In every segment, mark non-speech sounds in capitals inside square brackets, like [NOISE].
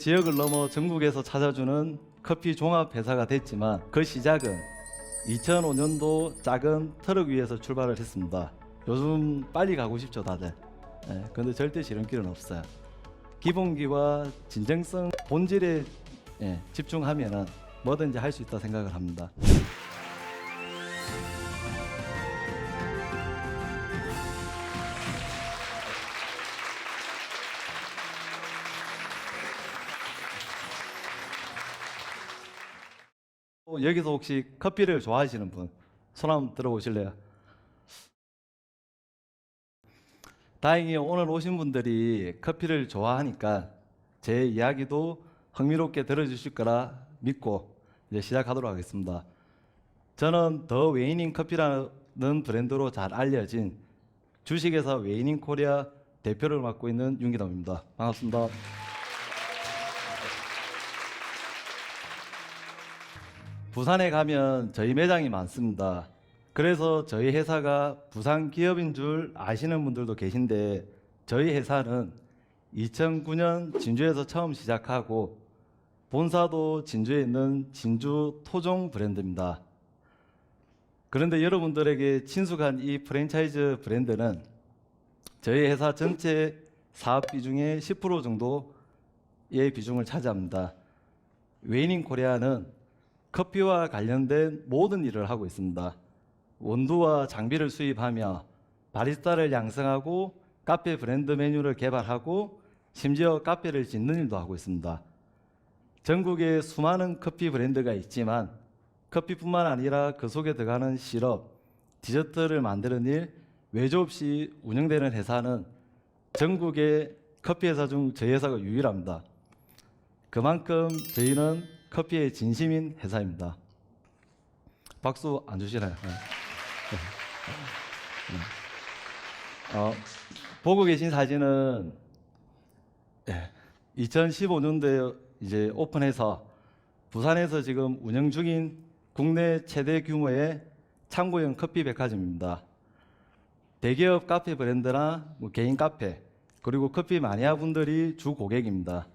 지역을 넘어 전국에서 찾아주는 커피 종합 회사가 됐지만 그 시작은 2005년도 작은 트럭 위에서 출발을 했습니다. 요즘 빨리 가고 싶죠 다들. 예, 근데 절대 지름길은 없어요. 기본기와 진정성, 본질에 예, 집중하면은 뭐든지 할 수 있다 생각을 합니다. 여기서 혹시 커피를 좋아하시는 분 손 한번 들어보실래요? 다행히 오늘 오신 분들이 커피를 좋아하니까 제 이야기도 흥미롭게 들어주실 거라 믿고 이제 시작하도록 하겠습니다. 저는 더 웨이닝 커피라는 브랜드로 잘 알려진 주식회사 웨이닝 코리아 대표를 맡고 있는 윤기담입니다. 반갑습니다. 부산에 가면 저희 매장이 많습니다. 그래서 저희 회사가 부산 기업인 줄 아시는 분들도 계신데 저희 회사는 2009년 진주에서 처음 시작하고 본사도 진주에 있는 진주 토종 브랜드입니다. 그런데 여러분들에게 친숙한 이 프랜차이즈 브랜드는 저희 회사 전체 사업 비중의 10% 정도의 비중을 차지합니다. 웨이닝 코리아는 커피와 관련된 모든 일을 하고 있습니다. 원두와 장비를 수입하며 바리스타를 양성하고 카페 브랜드 메뉴를 개발하고 심지어 카페를 짓는 일도 하고 있습니다. 전국에 수많은 커피 브랜드가 있지만 커피뿐만 아니라 그 속에 들어가는 시럽, 디저트를 만드는 일 외주 없이 운영되는 회사는 전국의 커피 회사 중 저희 회사가 유일합니다. 그만큼 저희는 커피의 진심인 회사입니다. 박수 안 주시나요? 네. 네. 어, 보고 계신 사진은 2015년도에 이제 오픈해서 부산에서 지금 운영 중인 국내 최대 규모의 창고형 커피 백화점입니다. 대기업 카페 브랜드나 뭐 개인 카페 그리고 커피 마니아 분들이 주 고객입니다.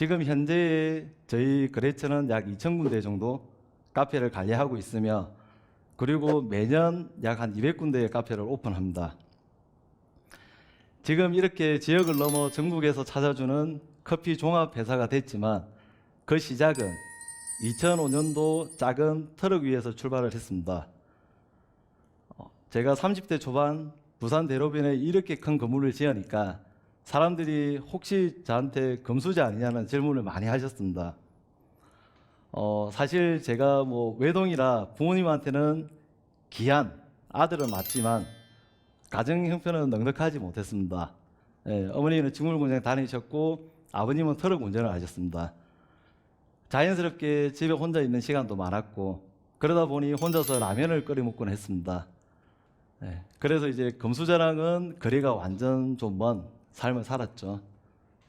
지금 현재 저희 거래처는 약 2,000군데 정도 카페를 관리하고 있으며 그리고 매년 약 한 200군데의 카페를 오픈합니다. 지금 이렇게 지역을 넘어 전국에서 찾아주는 커피 종합 회사가 됐지만 그 시작은 2005년도 작은 트럭 위에서 출발을 했습니다. 어, 제가 30대 초반 부산 대로변에 이렇게 큰 건물을 지으니까 사람들이 혹시 저한테 금수저 아니냐는 질문을 많이 하셨습니다. 어, 사실 제가 뭐 외동이라 부모님한테는 귀한 아들은 맞지만 가정 형편은 넉넉하지 못했습니다. 예, 어머니는 직물 공장 다니셨고 아버님은 트럭 운전을 하셨습니다. 자연스럽게 집에 혼자 있는 시간도 많았고 그러다 보니 혼자서 라면을 끓여 먹곤 했습니다. 예, 그래서 이제 금수저랑은 거리가 완전 좀 먼 삶을 살았죠.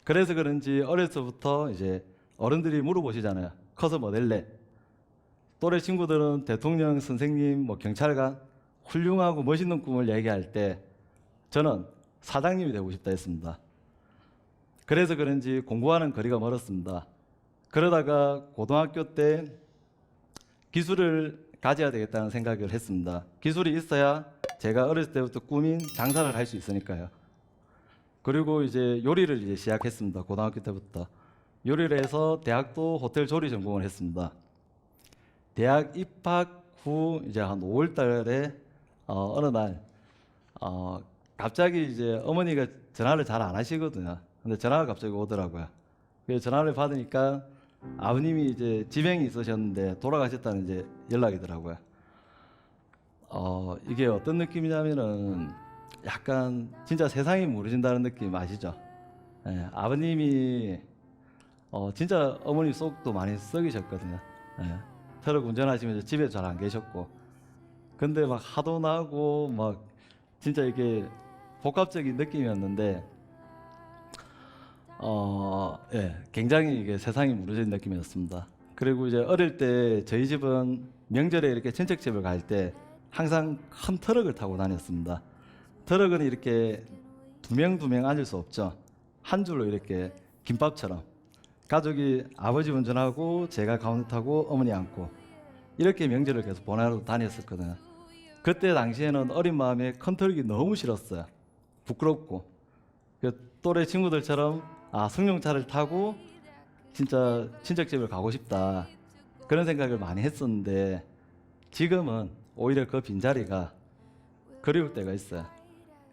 그래서 그런지 어려서부터 이제 어른들이 물어보시잖아요. 커서 뭐 될래? 또래 친구들은 대통령, 선생님, 뭐 경찰관 훌륭하고 멋있는 꿈을 얘기할 때 저는 사장님이 되고 싶다 했습니다. 그래서 그런지 공부하는 거리가 멀었습니다. 그러다가 고등학교 때 기술을 가져야 되겠다는 생각을 했습니다. 기술이 있어야 제가 어렸을 때부터 꿈인 장사를 할 수 있으니까요. 그리고 이제 요리를 이제 시작했습니다. 고등학교 때부터 요리를 해서 대학도 호텔 조리 전공을 했습니다. 대학 입학 후 이제 한 5월달에 어, 어느 날 어, 갑자기 이제 어머니가 전화를 잘 안 하시거든요. 근데 전화가 갑자기 오더라고요. 그래서 전화를 받으니까 아버님이 이제 지병이 있으셨는데 돌아가셨다는 이제 연락이더라고요. 어, 이게 어떤 느낌이냐면은 약간 진짜 세상이 무너진다는 느낌 아시죠? 예, 아버님이 어, 진짜 어머니 속도 많이 썩이셨거든요. 예, 트럭 운전하시면서 집에 잘 안 계셨고, 근데 막 하도 나고 막 진짜 이게 복합적인 느낌이었는데, 어, 예, 굉장히 이게 세상이 무너진 느낌이었습니다. 그리고 이제 어릴 때 저희 집은 명절에 이렇게 친척 집을 갈 때 항상 큰 트럭을 타고 다녔습니다. 트럭은 이렇게 두 명 두 명 앉을 수 없죠. 한 줄로 이렇게 김밥처럼. 가족이 아버지 운전하고 제가 가운데 타고 어머니 안고 이렇게 명절을 계속 보내러 다녔었거든요. 그때 당시에는 어린 마음에 컨트롤이 너무 싫었어요. 부끄럽고 그 또래 친구들처럼 아 승용차를 타고 진짜 친척집을 가고 싶다 그런 생각을 많이 했었는데 지금은 오히려 그 빈자리가 그리울 때가 있어요.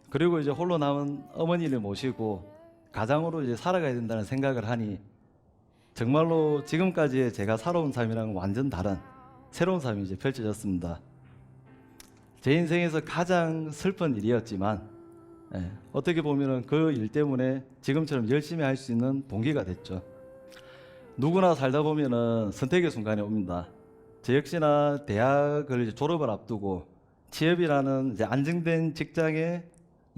그리고 이제 홀로 남은 어머니를 모시고 가장으로 이제 살아가야 된다는 생각을 하니 정말로 지금까지의 제가 살아온 삶이랑 완전 다른 새로운 삶이 이제 펼쳐졌습니다. 제 인생에서 가장 슬픈 일이었지만 예, 어떻게 보면은 그 일 때문에 지금처럼 열심히 할 수 있는 동기가 됐죠. 누구나 살다 보면은 선택의 순간이 옵니다. 저 역시나 대학을 졸업을 앞두고 취업이라는 안정된 직장에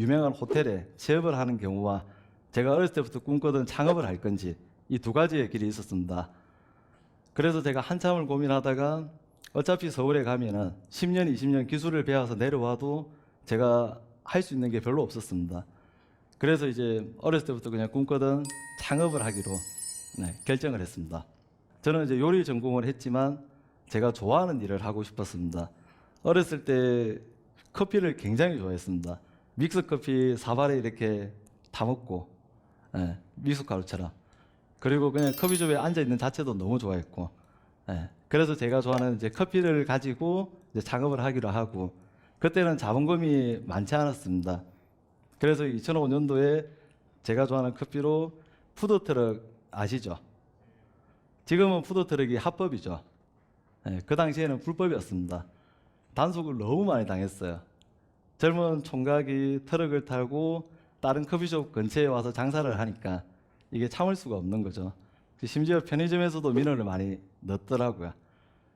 유명한 호텔에 취업을 하는 경우와 제가 어렸을 때부터 꿈꾸던 창업을 할 건지 이 두 가지의 길이 있었습니다. 그래서 제가 한참을 고민하다가 어차피 서울에 가면은 10년, 20년 기술을 배워서 내려와도 제가 할 수 있는 게 별로 없었습니다. 그래서 이제 어렸을 때부터 그냥 꿈꾸던 창업을 하기로 네, 결정을 했습니다. 저는 이제 요리 전공을 했지만 제가 좋아하는 일을 하고 싶었습니다. 어렸을 때 커피를 굉장히 좋아했습니다. 믹스 커피 사발에 이렇게 다 먹고 예, 미숫 가루처럼 그리고 그냥 커피숍에 앉아 있는 자체도 너무 좋아했고 예, 그래서 제가 좋아하는 이제 커피를 가지고 이제 창업을 하기로 하고 그때는 자본금이 많지 않았습니다. 그래서 2005년도에 제가 좋아하는 커피로 푸드트럭 아시죠? 지금은 푸드트럭이 합법이죠. 예, 그 당시에는 불법이었습니다. 단속을 너무 많이 당했어요. 젊은 총각이 트럭을 타고 다른 커피숍 근처에 와서 장사를 하니까 이게 참을 수가 없는 거죠. 심지어 편의점에서도 민원을 많이 넣더라고요.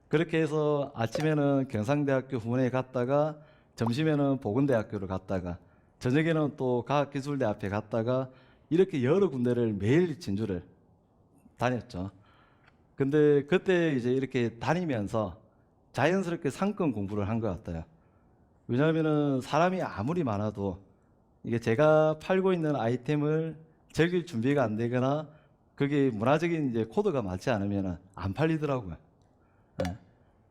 그렇게 해서 아침에는 경상대학교 후문에 갔다가 점심에는 보건대학교를 갔다가 저녁에는 또 과학기술대 앞에 갔다가 이렇게 여러 군데를 매일 진주를 다녔죠. 근데 그때 이제 이렇게 다니면서 자연스럽게 상권 공부를 한 것 같아요. 왜냐하면은 사람이 아무리 많아도 이게 제가 팔고 있는 아이템을 즐길 준비가 안 되거나 그게 문화적인 이제 코드가 맞지 않으면 안 팔리더라고요. 예.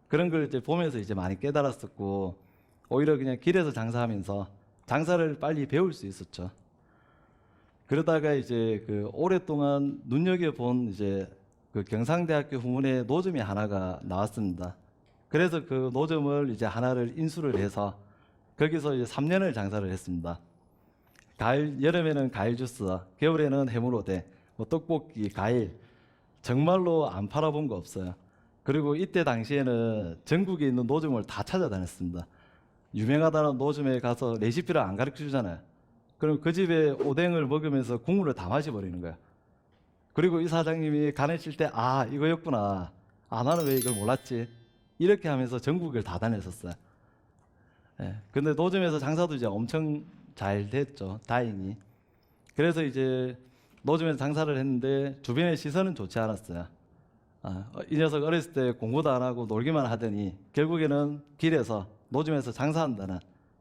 그런 걸 이제 보면서 이제 많이 깨달았었고 오히려 그냥 길에서 장사하면서 장사를 빨리 배울 수 있었죠. 그러다가 이제 그 오랫동안 눈여겨 본 이제 그 경상대학교 후문에 노점이 하나가 나왔습니다. 그래서 그 노점을 이제 하나를 인수를 해서 거기서 이제 3년을 장사를 했습니다. 가을 여름에는 과일 주스, 겨울에는 해물오대, 뭐 떡볶이, 과일 정말로 안 팔아본 거 없어요. 그리고 이때 당시에는 전국에 있는 노점을 다 찾아다녔습니다. 유명하다는 노점에 가서 레시피를 안 가르쳐 주잖아요. 그럼 그 집에 오뎅을 먹으면서 국물을 다 마셔버리는 거야. 그리고 이 사장님이 가르칠 때, 아, 이거였구나. 아, 나는 왜 이걸 몰랐지? 이렇게 하면서 전국을 다 다녔었어요. 예. 근데 노점에서 장사도 이제 엄청 잘 됐죠. 다행히. 그래서 이제 노점에서 장사를 했는데 주변의 시선은 좋지 않았어요. 아, 어, 이 녀석 어렸을 때 공부도 안 하고 놀기만 하더니 결국에는 길에서 노점에서 장사한다는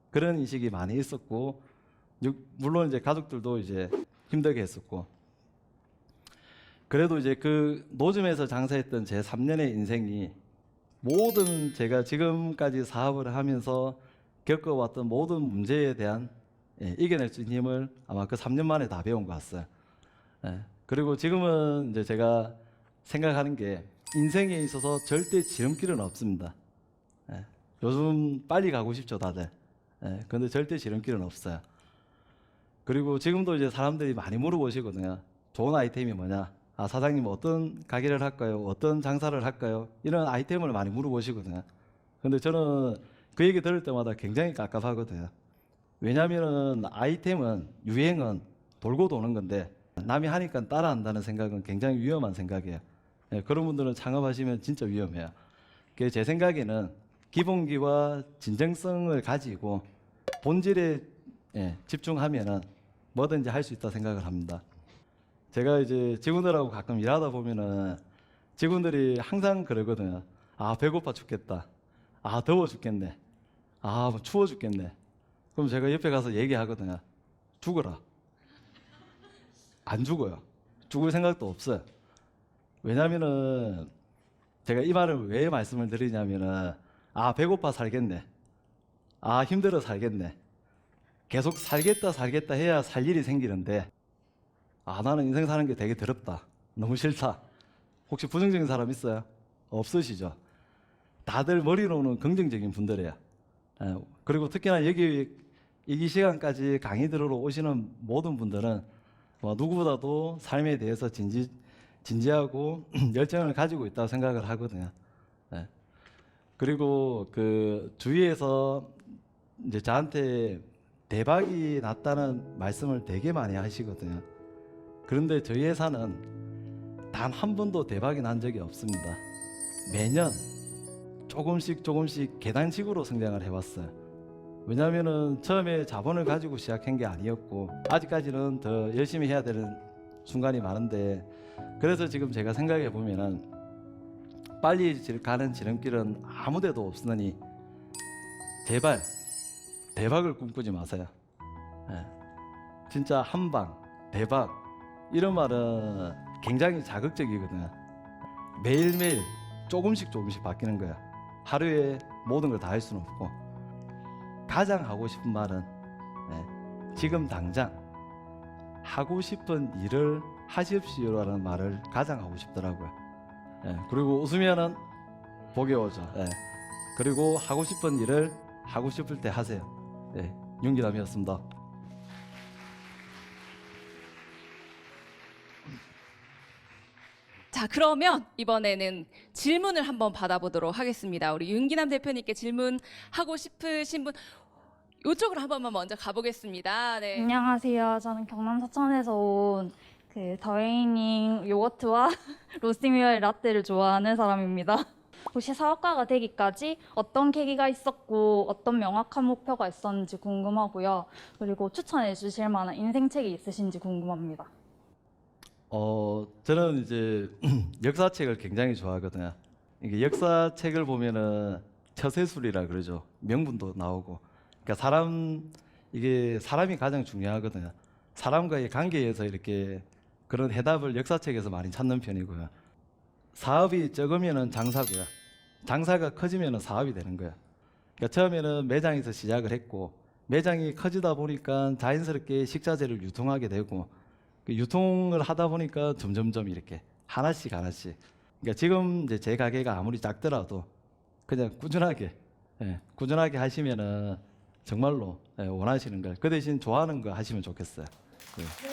그런 인식이 많이 있었고 유- 물론 이제 가족들도 이제 힘들게 했었고 그래도 이제 그 노점에서 장사했던 제 3년의 인생이 모든 제가 지금까지 사업을 하면서 겪어왔던 모든 문제에 대한 예, 이겨낼 수 있는 힘을 아마 그 3년 만에 다 배운 것 같아요. 예, 그리고 지금은 이제 제가 생각하는 게 인생에 있어서 절대 지름길은 없습니다. 예, 요즘 빨리 가고 싶죠, 다들. 예, 근데 절대 지름길은 없어요. 그리고 지금도 이제 사람들이 많이 물어보시거든요. 좋은 아이템이 뭐냐? 아, 사장님 어떤 가게를 할까요? 어떤 장사를 할까요? 이런 아이템을 많이 물어보시거든요. 근데 저는 그 얘기 들을 때마다 굉장히 깝깝하거든요. 왜냐하면 아이템은 유행은 돌고 도는 건데 남이 하니까 따라한다는 생각은 굉장히 위험한 생각이에요. 예, 그런 분들은 창업하시면 진짜 위험해요. 그제 생각에는 기본기와 진정성을 가지고 본질에 예, 집중하면은 뭐든지 할 수 있다 생각을 합니다. 제가 이제 직원들하고 가끔 일하다 보면은 직원들이 항상 그러거든요. 아 배고파 죽겠다. 아 더워 죽겠네. 아 뭐 추워 죽겠네. 그럼 제가 옆에 가서 얘기하거든요. 죽어라. 안 죽어요. 죽을 생각도 없어요. 왜냐면은 제가 이 말을 왜 말씀을 드리냐면은 아 배고파 살겠네. 아 힘들어 살겠네. 계속 살겠다 살겠다 해야 살 일이 생기는데 아 나는 인생 사는 게 되게 더럽다. 너무 싫다. 혹시 부정적인 사람 있어요? 없으시죠? 다들 머리로는 긍정적인 분들이에요. 예, 그리고 특히나 여기 이 시간까지 강의 들으러 오시는 모든 분들은 뭐 누구보다도 삶에 대해서 진지 진지하고 [CLEARS THROAT] 열정을 가지고 있다고 생각을 하거든요. 예. 그리고 그 주위에서 이제 저한테 대박이 났다는 말씀을 되게 많이 하시거든요. 그런데 저희 회사는 단 한 번도 대박이 난 적이 없습니다. 매년 조금씩 조금씩 계단식으로 성장을 해왔어요. 왜냐하면은 처음에 자본을 가지고 시작한 게 아니었고 아직까지는 더 열심히 해야 되는 순간이 많은데 그래서 지금 제가 생각해 보면은 빨리 질- 가는 지름길은 아무데도 없으니 제발 대박을 꿈꾸지 마세요. 예. 진짜 한방 대박 이런 말은 굉장히 자극적이거든요. 매일매일 조금씩 조금씩 바뀌는 거야. 하루에 모든 걸 다 할 수는 없고 가장 하고 싶은 말은 예, 지금 당장 하고 싶은 일을 하십시오라는 말을 가장 하고 싶더라고요. 예, 그리고 웃으면은 복이 오죠. 예, 그리고 하고 싶은 일을 하고 싶을 때 하세요. 예, 윤기남이었습니다. 자, 그러면 이번에는 질문을 한번 받아보도록 하겠습니다. 우리 윤기남 대표님께 질문하고 싶으신 분 이쪽으로 한 번만 먼저 가보겠습니다. 네. 안녕하세요. 저는 경남 서천에서 온 그 더웨이닝 요거트와 [LAUGHS] 로스팅웨어 라떼를 좋아하는 사람입니다. 혹시 사업가가 되기까지 어떤 계기가 있었고 어떤 명확한 목표가 있었는지 궁금하고요. 그리고 추천해 주실 만한 인생책이 있으신지 궁금합니다. 어, 저는 이제 [CLEARS THROAT] 역사책을 굉장히 좋아하거든요. 이게 역사책을 보면은 처세술이라 그러죠. 명분도 나오고. 그러니까 사람 이게 사람이 가장 중요하거든요. 사람과의 관계에서 이렇게 그런 해답을 역사책에서 많이 찾는 편이고요. 사업이 적으면은 장사고요. 장사가 커지면은 사업이 되는 거예요. 그러니까 처음에는 매장에서 시작을 했고 매장이 커지다 보니까 자연스럽게 식자재를 유통하게 되고 그 유통을 하다 보니까 점점점 이렇게 하나씩 하나씩. 그러니까 지금 이제 제 가게가 아무리 작더라도 그냥 꾸준하게 예, 꾸준하게 하시면은 정말로 예, 원하시는 걸 그 대신 좋아하는 거 하시면 좋겠어요. 예.